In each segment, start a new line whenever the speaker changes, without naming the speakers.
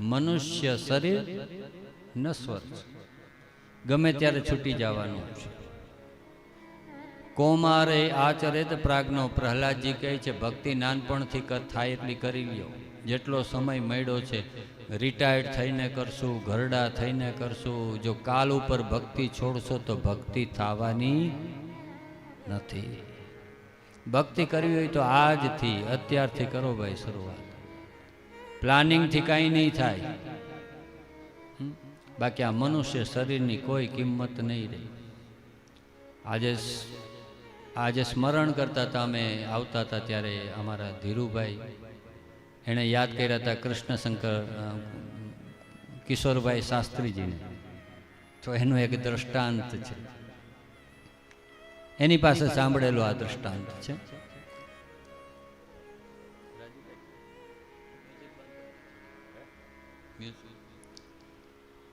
મનુષ્ય શરીર નશ્વર છે ગમે ત્યારે છૂટી જવાનું છે. કોમારે આચરિત પ્રાગનો પ્રહલાદજી કહે છે, ભક્તિ નાનપણથી થાય એટલી કરી લ્યો. જેટલો સમય મળ્યો છે રિટાયર્ડ થઈને કરશું, ઘરડા થઈને કરશું. જો કાલ ઉપર ભક્તિ છોડશો તો ભક્તિ થવાની નથી. ભક્તિ કરવી હોય તો આજથી, અત્યારથી કરો ભાઈ શરૂઆત. પ્લાનિંગથી કાંઈ નહીં થાય. બાકી આ મનુષ્ય શરીરની કોઈ કિંમત નહીં રહી. આજે આજે સ્મરણ કરતા હતા અમે, આવતા હતા ત્યારે અમારા ધીરુભાઈ. એણે યાદ કર્યા હતા કૃષ્ણશંકર કિશોરભાઈ શાસ્ત્રીજીને. તો એનું એક દ્રષ્ટાંત છે. એની પાસે સાંભળેલું આ દ્રષ્ટાંત છે.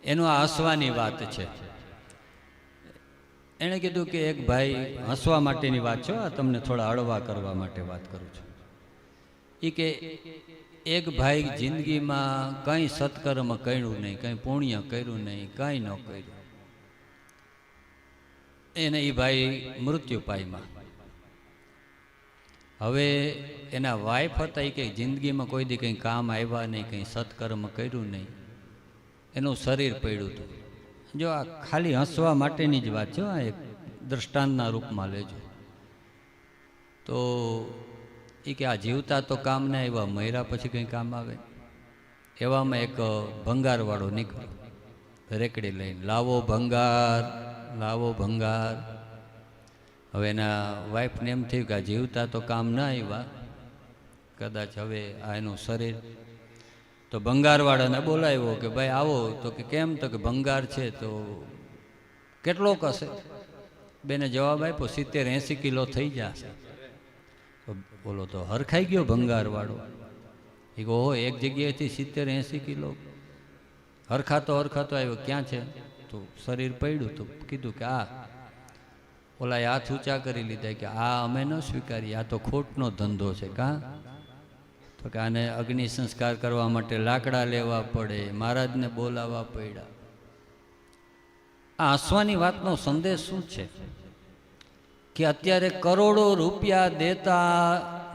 એનું હસવાની વાત છે. એણે કીધું કે એક ભાઈ હસવા માટેની વાત છે. આ તમને થોડા હળવા કરવા માટે વાત કરું છું. એ કે એક ભાઈ જિંદગીમાં કંઈ સત્કર્મ કર્યું નહીં, કંઈ પુણ્ય કર્યું નહીં, કંઈ ન કર્યું. એને એ ભાઈ મૃત્યુ પાયમાં હવે એના વાઈફ હતા એ કંઈ જિંદગીમાં કોઈ દી કંઈ કામ આવ્યા નહીં, કંઈ સત્કર્મ કર્યું નહીં. એનું શરીર પડ્યું હતું. જો આ ખાલી હસવા માટેની જ વાત છે આ એક દ્રષ્ટાંતના રૂપમાં લેજો. તો એ કે આ જીવતા તો કામ ના આવ્યા મર્યા પછી કંઈ કામ આવે? એવામાં એક ભંગારવાળો નીકળ્યો. રેકડી લઈને, લાવો ભંગાર લાવો ભંગાર. હવે એના વાઈફને એમ થયું કે આ જીવતા તો કામ ના આવ્યા કદાચ હવે આ એનું શરીર. તો ભંગારવાળાને બોલાવ્યો કે ભાઈ આવો. તો કે કેમ? તો કે ભંગાર છે તો કેટલો કશે? બેને જવાબ આપ્યો, સિત્તેર એંસી કિલો થઈ જશે. બોલો, તો હરખાઈ ગયો ભંગારવાળો. એ કહો એક જગ્યાએથી સિત્તેર એંસી કિલો. હરખાતો હરખાતો આવ્યો, ક્યાં છે? તો શરીર પડ્યું તો કીધું કે, આ ઓલા હાથ ઊંચા કરી લીધા કે આ અમે ન સ્વીકારીએ, આ તો ખોટનો ધંધો છે કા? તો કે આને અગ્નિ સંસ્કાર કરવા માટે લાકડા લેવા પડે, મહારાજને બોલાવવા પડ્યા. આ હસવાની વાતનો સંદેશ શું છે? કે અત્યારે કરોડો રૂપિયા દેતા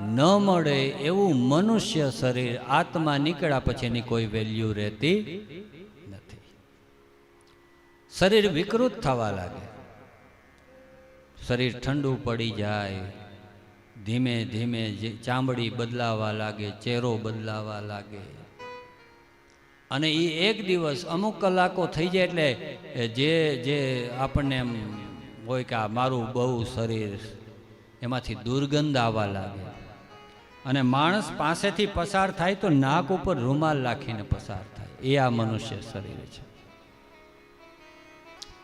ન મળે એવું મનુષ્ય શરીર આત્મા નીકળ્યા પછી એની કોઈ વેલ્યુ રહેતી નથી. શરીર વિકૃત થવા લાગે. શરીર ઠંડુ પડી જાય. ધીમે ધીમે ચામડી બદલાવા લાગે, ચહેરો બદલાવા લાગે. અને એ એક દિવસ અમુક કલાકો થઈ જાય એટલે જે જે આપણને એમ હોય કે આ મારું બહુ શરીર, એમાંથી દુર્ગંધ આવવા લાગે. અને માણસ પાસેથી પસાર થાય તો નાક ઉપર રૂમાલ રાખીને પસાર થાય. એ આ મનુષ્ય શરીર છે.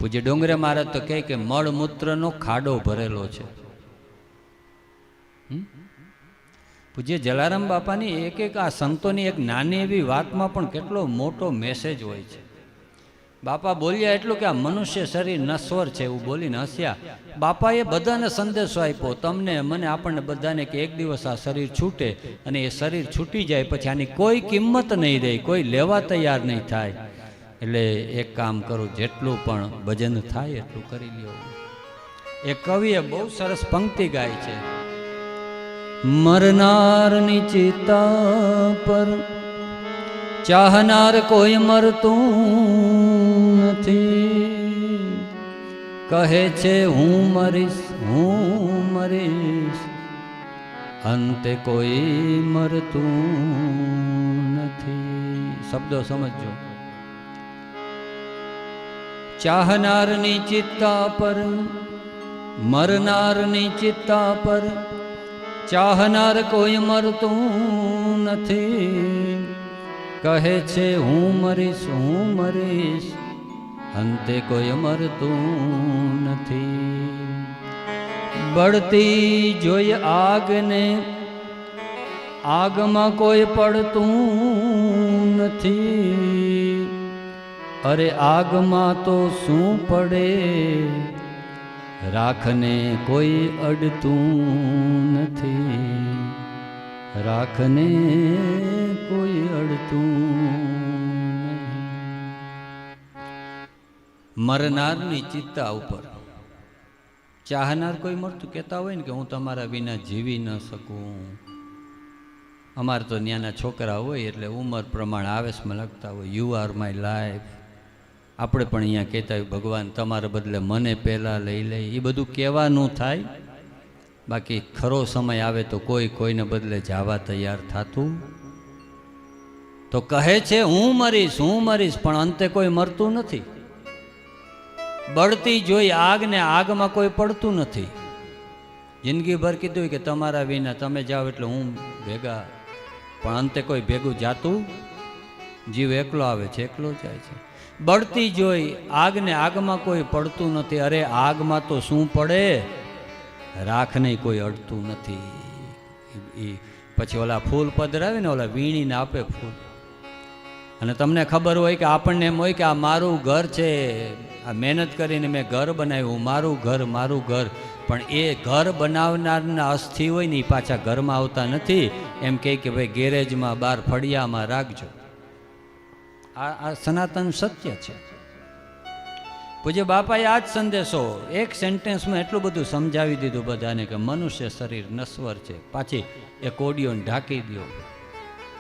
પૂજ્ય ડોંગરે મહારાજ તો કહે કે મળમૂત્રનો ખાડો ભરેલો છે? પૂજ્ય જલારામ બાપાની એક એક આ સંતોની એક નાની એવી વાતમાં પણ કેટલો મોટો મેસેજ હોય છે. બાપા બોલ્યા એટલું કે આ મનુષ્ય શરીર નશ્વર છે એવું બોલીને હસ્યા. બાપાએ બધાને સંદેશો આપ્યો, તમને, મને, આપણને બધાને કે એક દિવસ આ શરીર છૂટે અને એ શરીર છૂટી જાય, પછી આની કોઈ કિંમત નહીં રહે, કોઈ લેવા તૈયાર નહીં થાય. એટલે એક કામ કરું, જેટલું પણ ભજન થાય એટલું કરી લ્યો. એ કવિએ બહુ સરસ પંક્તિ ગાય છે. મરનારની ચિતા પર ચાહનાર કોઈ મરતું નથી. કહે છે, હું મરીશ હું મરીશ. અંતે કોઈ મરતું નથી. શબ્દો સમજો ચાહનારની ચિત્તા પર, મરનારની ચિત્તા પર, ચાહનાર કોઈ મરતું નથી. કહે છે, હું મરીશ હું મરીશ અંતે કોઈ મરતું નથી. બળતી જોઈ આગને, આગમાં કોઈ પડતું નથી. અરે આગમાં તો શું પડે? રાખને કોઈ અડતું નથી. રાખને કોઈ અડતું મરનારની ચિત્તા ઉપર. ચાહનાર કોઈ મળતું કહેતા હોય ને કે હું તમારા વિના જીવી ન શકું. અમારે તો ત્યાંના છોકરા હોય એટલે ઉંમર પ્રમાણે આવેશમાં લખતા હોય. યુ આર માય લાઈફ આપણે પણ અહીંયા કહેતા હોય, ભગવાન, તમારા બદલે મને પહેલાં લઈ લે. એ બધું કહેવાનું થાય. બાકી ખરો સમય આવે તો કોઈ કોઈને બદલે જવા તૈયાર થતું. તો કહે છે, હું મરીશ હું મરીશ, પણ અંતે કોઈ મરતું નથી. બળતી જોઈ આગને આગમાં કોઈ પડતું નથી. જિંદગીભર કીધું હોય કે તમારા વિના તમે જાઓ એટલે હું ભેગા. પણ અંતે કોઈ ભેગું જાતું. જીવ એકલો આવે છે, એકલો જાય છે. બળતી જોઈ આગને આગમાં કોઈ પડતું નથી. અરે આગમાં તો શું પડે? રાખને કોઈ અડતું નથી. એ પછી ઓલા ફૂલ પધરાવે ને ઓલા વીણીને આપે ફૂલ. અને તમને ખબર હોય કે આપણને એમ હોય કે આ મારું ઘર છે. આ મહેનત કરીને મેં ઘર બનાવ્યું, મારું ઘર મારું ઘર. પણ એ ઘર બનાવનારના અસ્થિ હોય ને એ પાછા ઘરમાં આવતા નથી. એમ કહે કે ભાઈ ગેરેજમાં બાર ફળિયામાં રાખજો. આ આ સનાતન સત્ય છે. પૂજ્ય બાપાએ આ જ સંદેશો એક સેન્ટેન્સમાં એટલું બધું સમજાવી દીધું બધાને કે મનુષ્ય શરીર નશ્વર છે. પાછી એ કોડીઓને ઢાંકી દો